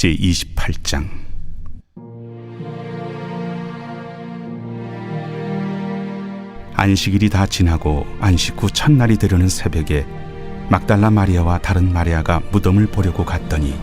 제 28장. 안식일이 다 지나고 안식 후 첫날이 되려는 새벽에 막달라 마리아와 다른 마리아가 무덤을 보려고 갔더니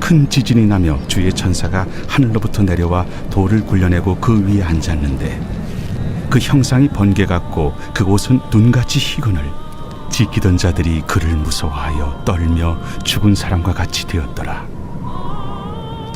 큰 지진이 나며 주의 천사가 하늘로부터 내려와 돌을 굴려내고 그 위에 앉았는데 그 형상이 번개 같고 그 옷은 눈같이 희건을 지키던 자들이 그를 무서워하여 떨며 죽은 사람과 같이 되었더라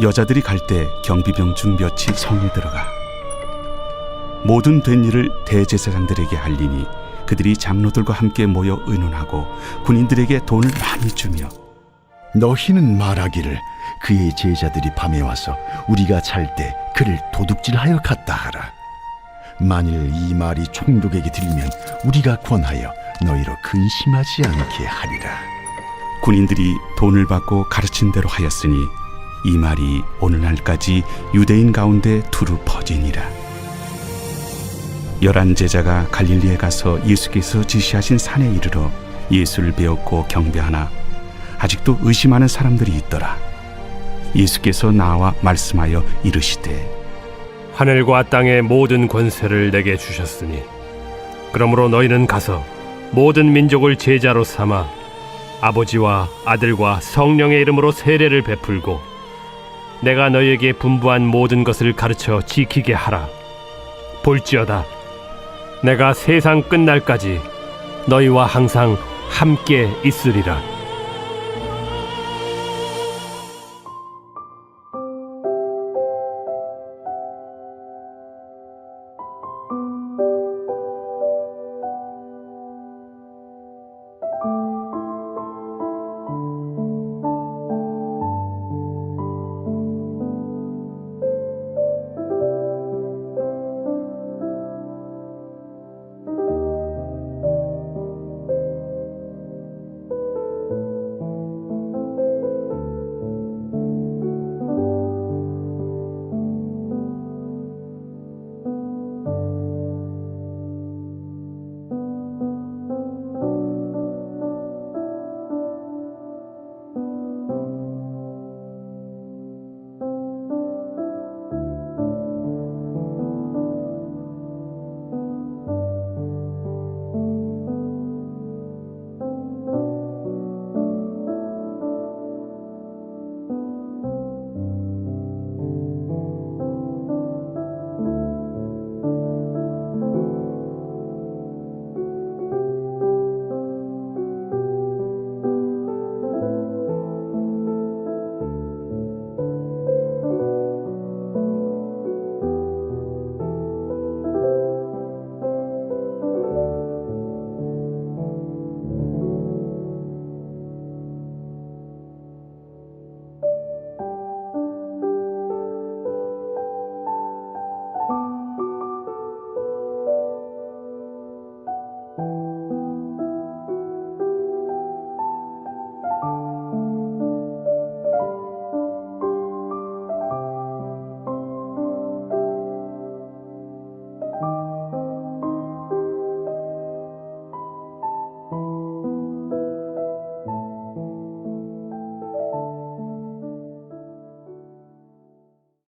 여자들이 갈 때 경비병 중 몇이 성에 들어가 모든 된 일을 대제사장들에게 알리니 그들이 장로들과 함께 모여 의논하고 군인들에게 돈을 많이 주며 너희는 말하기를 그의 제자들이 밤에 와서 우리가 잘 때 그를 도둑질하여 갔다 하라. 만일 이 말이 총독에게 들리면 우리가 권하여 너희로 근심하지 않게 하리라. 군인들이 돈을 받고 가르친 대로 하였으니 이 말이 오늘날까지 유대인 가운데 두루 퍼지니라. 열한 제자가 갈릴리에 가서 예수께서 지시하신 산에 이르러 예수를 배웠고 경배하나 아직도 의심하는 사람들이 있더라. 예수께서 나와 말씀하여 이르시되 하늘과 땅의 모든 권세를 내게 주셨으니 그러므로 너희는 가서 모든 민족을 제자로 삼아 아버지와 아들과 성령의 이름으로 세례를 베풀고 내가 너희에게 분부한 모든 것을 가르쳐 지키게 하라. 볼지어다. 내가 세상 끝날까지 너희와 항상 함께 있으리라